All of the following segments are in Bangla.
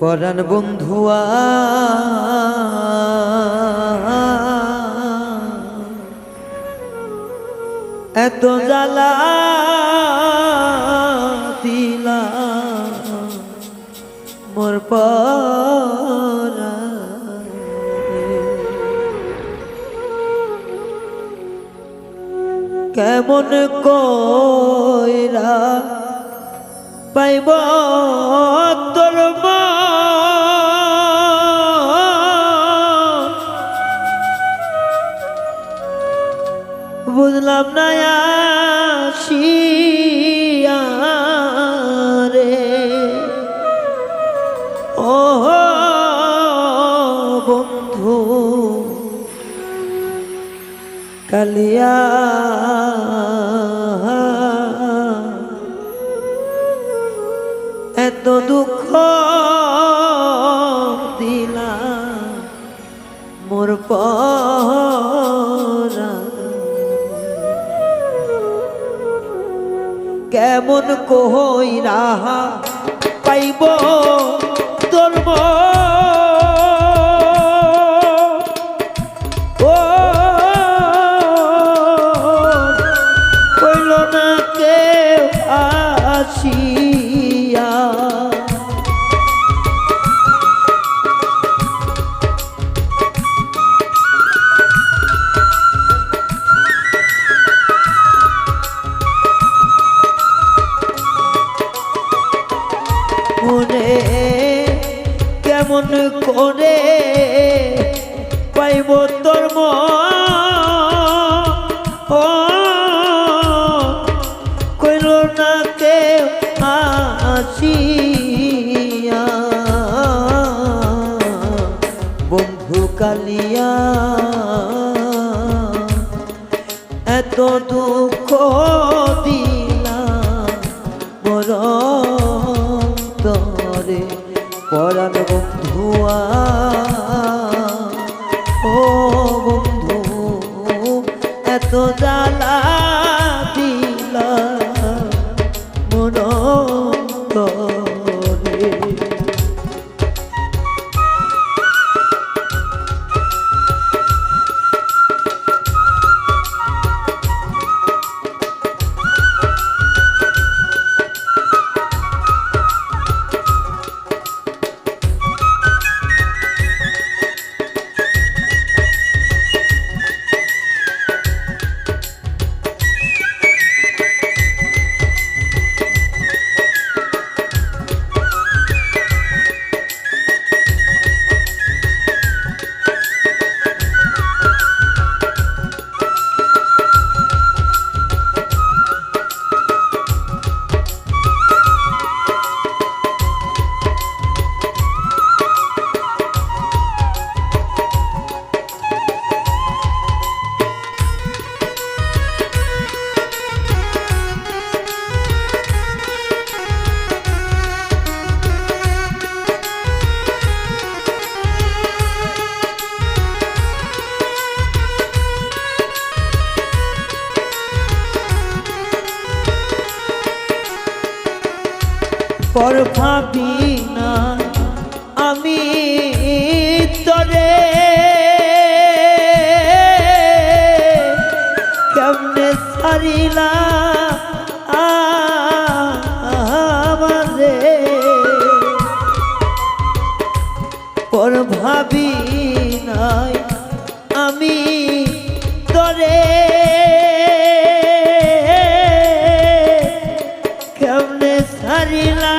পরাণ বন্ধুয়া এত জ্বালা দিলা মোর। কেমন কইরা পাইব তোর মন। বুঝলাম না রে। ও বন্ধু কালিয়া। এত দুঃখ দিলা মোর পরা। কেমন রাহা পাইব ধর্ম। ওইল না কেউ আসিয়া মনে কেমন করে পাইব তোর কইল না এত দুঃখ দিলা মোর তরে পরাণ বন্ধুয়া। ও বন্ধু এত জ্বালা সারিলা আমারে পর ভাবি নাই আমি তরে। কেমনে সারিলা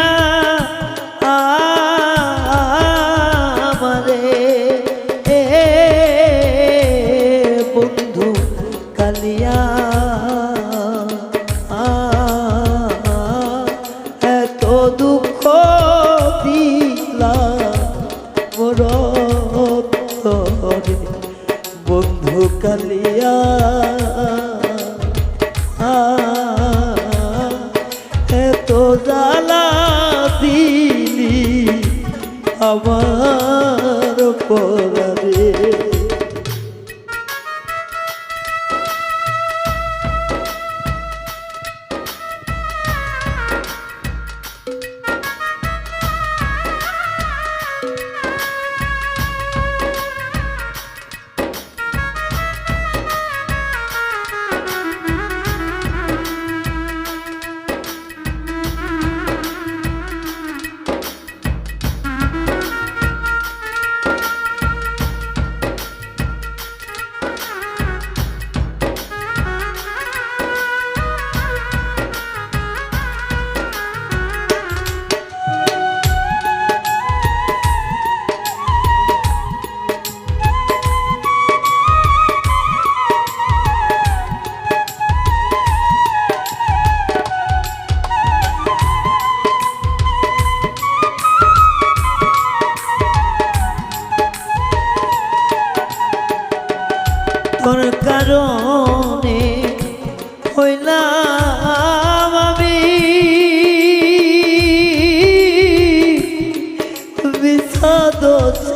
বন্ধু কালিয়া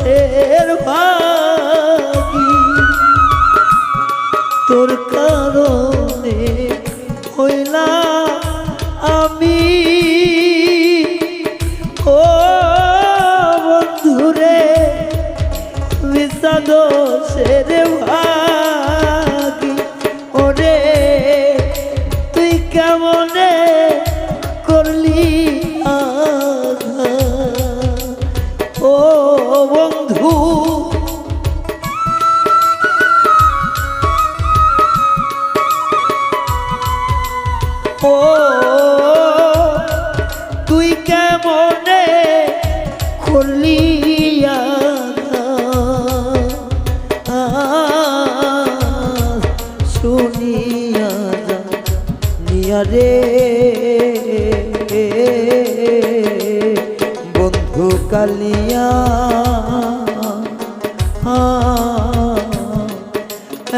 মনের ভাগি। তোর কারণে হইলা আমি। ও বন্ধুরে বিষাদ সের ভাগি। ওরে তুই কেমন নিয়া রে। বন্ধু কালিয়া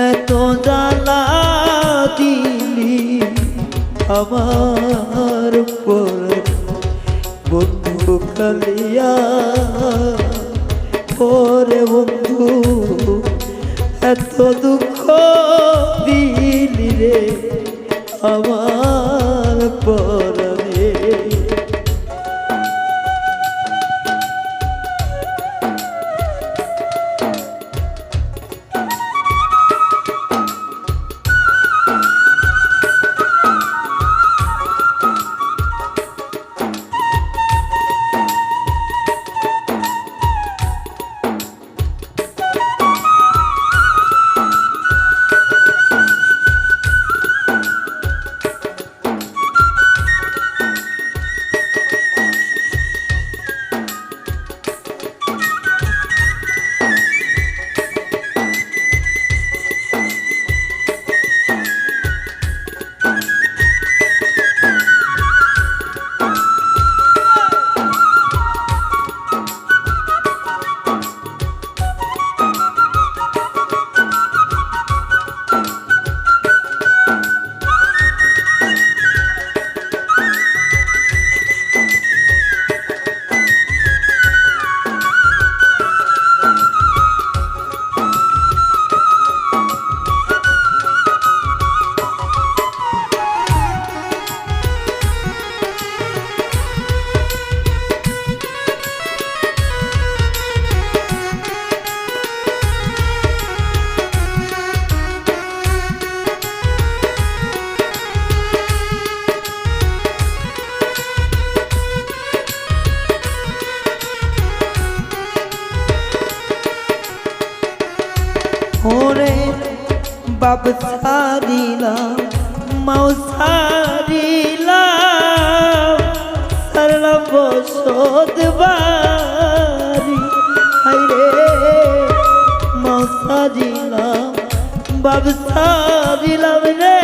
এত জ্বালা দিলি আমার। কালিয়া ওরে বন্ধু এত দুঃখ দিলি রে আমার মাও সারলাম বসত বাড়ি। হাইরে মাও সারিলাম বাপ সারিলাম রে।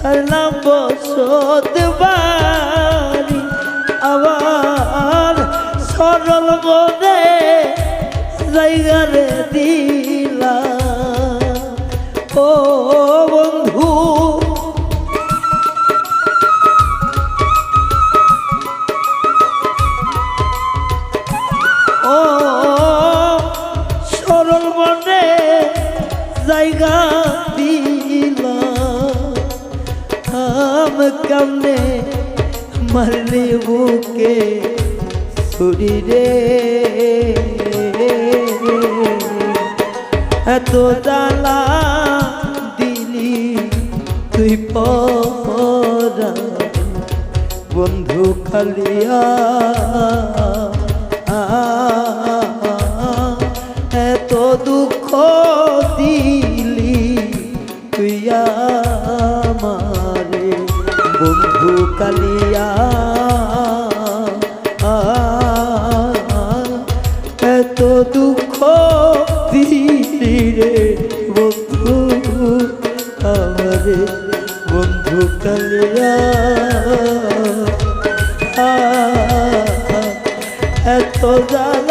সারলাম বসত বাড়ি। আবার সরল মনে জায়গারে দিলা ও দিলা আম কামনে মারলি বুকে ছুরি রে এত জ্বালা দিলি তুই পরা বন্ধু খালিয়া এত কালিয়া। এত দুঃখ দিলি রে বন্ধু আমারে বন্ধু কালিয়া। এত জ্বালা